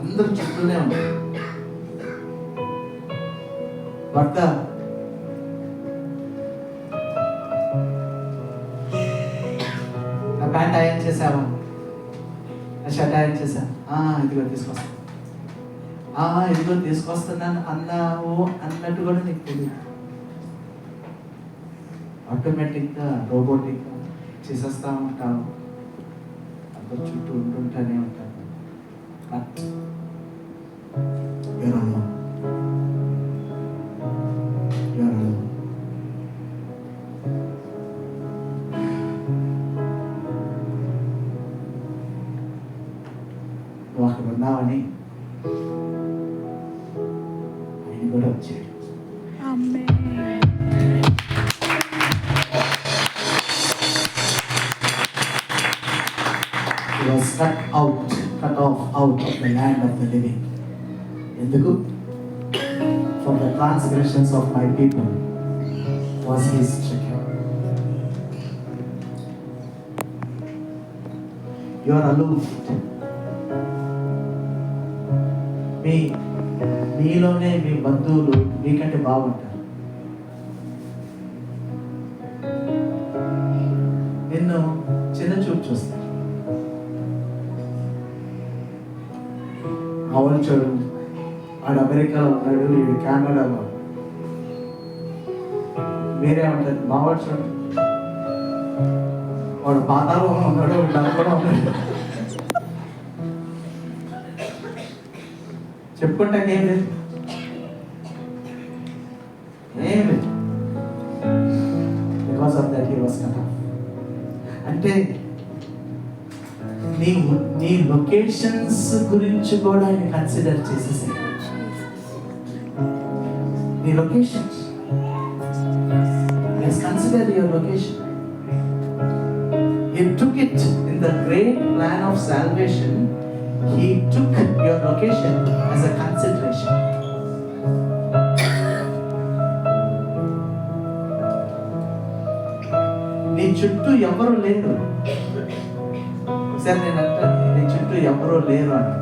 అందరూ చుట్టూనే ఉంటారు భర్త. నా ప్యాంట్ ఆయన చేసావా నా షర్ట్ ఆయన చేసా ఆ, ఇదిగో తీసుకొస్తా. ఇదిగో తీసుకొస్తున్నాను అన్నావు అన్నట్టు కూడా నీకు తెలియదు ఆటోమేటిక్గా రోబోటిక్గా చేసేస్తా 좀, 좀, 좀 되네요. 아, 열어놓. 열어놓. 와, 그건 나오니. 이걸 없지. Cut out, cut off out of the land of the living. ఎందుకు For the transgressions of my people was he stricken. You are aloof. మీ మీలోనే మీ బంధువులు మీకంటే బాగుంటారు నిన్ను చిన్న చూపు చూస్తారు అవును చూడండి అమెరికాలో ఉన్నాడు వీడు కెనడాలో మీరేమంటారు మావాడు చూడండి వాడు పాతాలో ఉన్నాడు కూడా ఉన్నాడు. చెప్పుకుంటే ఏం లేదు. ఏం లేదు. Because of that he was cut అంటే నీ నీ లొకేషన్స్ గురించి కూడా ఆయన కన్సిడర్ చేసేసి నీ లొకేషన్స్ Let's consider your location. He took it in the great plan of salvation. He took your location as a consideration. నీ చుట్టూ ఎవరు లేరు సార్ నేను అంటాను నీ చుట్టూ ఎవరో లేరు అని.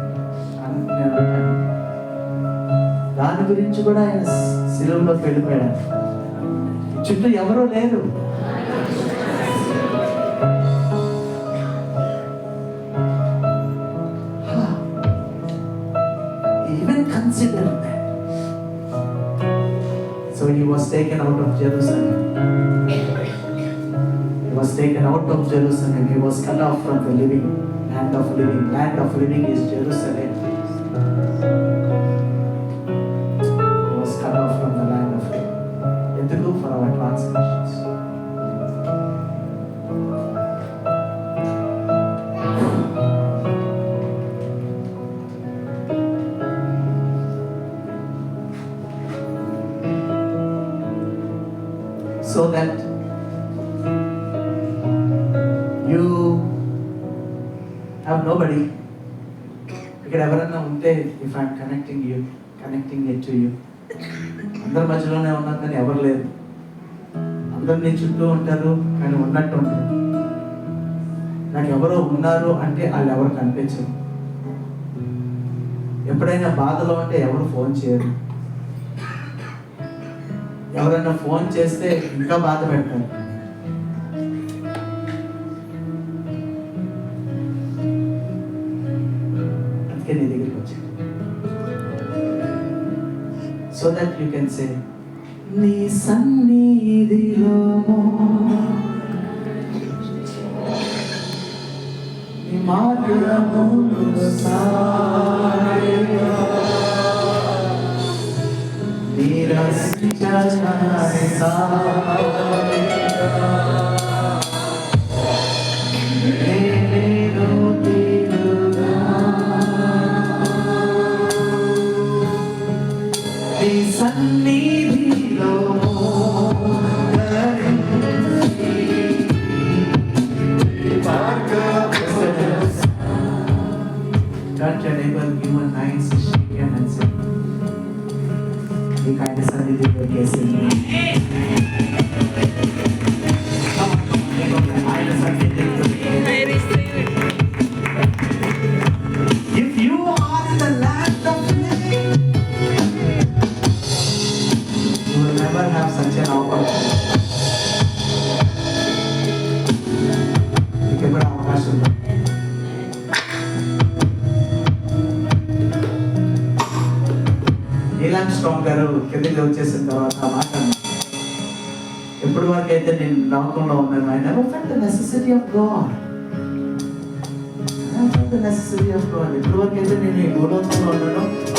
నేను అంటాను. దాని గురించి కూడా ఆయన శిలంలో వెళ్ళిపోయాడు. చుట్టూ ఎవరో లేరు. Even consider that. So he was taken out of taken out of Jerusalem. He was cut off from the living land of living. Land of living is Jerusalem. He was cut off from the land of living. Ethical for our transgressions. So that have nobody ఇక్కడ ఎవరైనా ఉంటే if I'm connecting you connecting at you అందరి మధ్యలోనే ఉన్నాం కానీ ఎవరు లేరు. అందరు నేను చుట్టూ ఉంటారు కానీ ఉన్నట్టు ఉంటారు నాకు ఎవరో ఉన్నారు అంటే వాళ్ళు ఎవరు కనిపించరు. ఎప్పుడైనా బాధలో ఉంటే ఎవరు ఫోన్ చేయరు. ఎవరైనా ఫోన్ చేస్తే ఇంకా బాధ పెడతారు. అందుకే నీ దగ్గరికి వచ్చాను so that you can say నీ సన్నిధిలో నీ మార్గములు సాగిగా నిరసించని never have such an opportunity. You can Strong గారు కిందకి వచ్చేసిన తర్వాత మాట్లాడు ఇప్పుడు వరకు అయితే నేను నమ్మకంలో ఉన్నాను I never felt the necessity of God necessity of God వరకు అయితే నేను ఈ గోలోకంలో ఉన్నాను